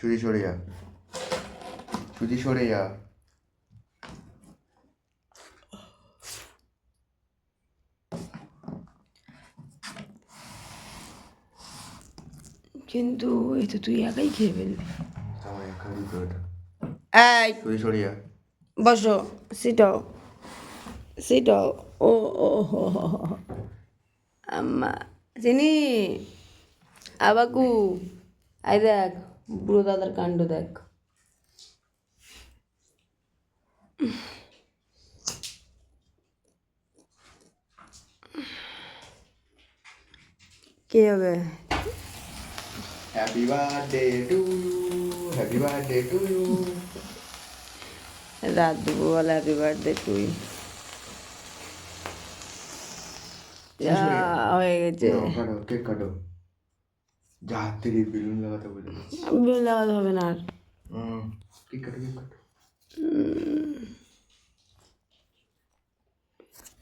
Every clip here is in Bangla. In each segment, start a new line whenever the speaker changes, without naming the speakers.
সুজি সরে যা। সুজি সরে যা।
কিন্তু এই তো তুই একাই খেয়ে ফেলবি
আমার একা দিতে ওটা
এই
সুজি সরে যা।
বসো সিটাও সিটাও ও ও হো। আম্মা চিনি? আবাকু আই দেখ। বুড়ো দাদার কাণ্ড দেখ। কে হবে?
Happy birthday to you happy birthday to you
রাত দুপুরবেলা হ্যাপি বার্থডে তুই হয়ে গেছে।
কেক কাটো। যা হাত থেকে বেলুন লাগাতে বলে
বিল লাগাতে হবে না আর।
কাটো কাটো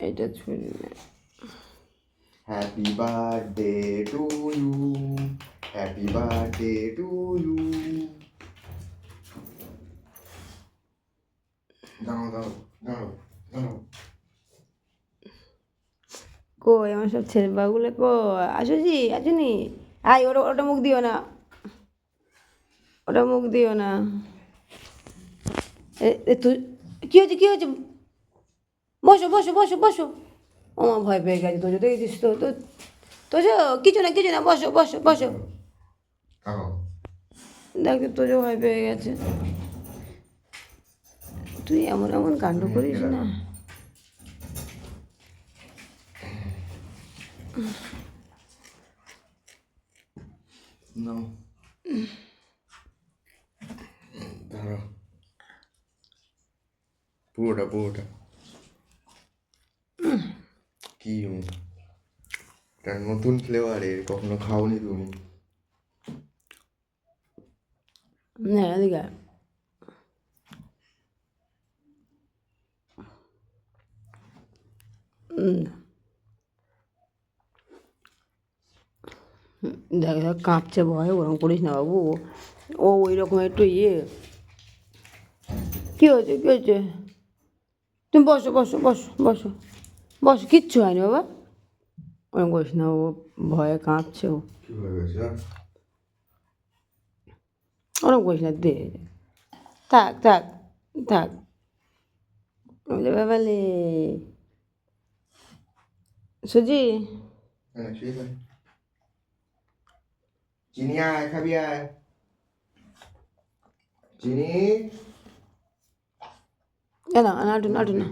এটা ছুরি না।
Happy birthday to you happy birthday to you দাঁড়াও দাঁড়াও দাঁড়াও দাঁড়াও।
কই আমার সব ছেলে বাবুগুলো কো আসুজি আসুনি আয় ওটা ওটা মুখ দিও না। ওটা মুখ দিও না। তুই কী হয়েছে কী হয়েছে? বসো বসো বসো বসো। ও মা ভয় পেয়ে গেছে তোজো দেখেছিস তো তো তোজো কিছু না কিছু না। বসো বসো বসো। দেখ তোজো ভয় পেয়ে গেছে। তুই এমন এমন কাণ্ড করিস না।
নাও দাঁড়াও পুরোটা পুরোটা কি এটা নতুন ফ্লেভারের কখনো খাওনি তুমি
না এদিকে আয়। হুম। দেখ দেখ কাঁপছে ভয় ওরকম করিস না বাবু। ও ওই রকম একটু ইয়ে। কী হয়েছে কী হয়েছে? তুমি বসো বসো বসো বসো বসো কিচ্ছু হয়নি বাবা। ওরকম করিস না ও ভয়ে কাঁপছে ও? ওরকম করিস না দে। থাক থাক থাক। বলে বাবালে সুজি?
হ্যাঁ চিনি আয় খাবি আয়। চিনি
এ না নাটু নাটু না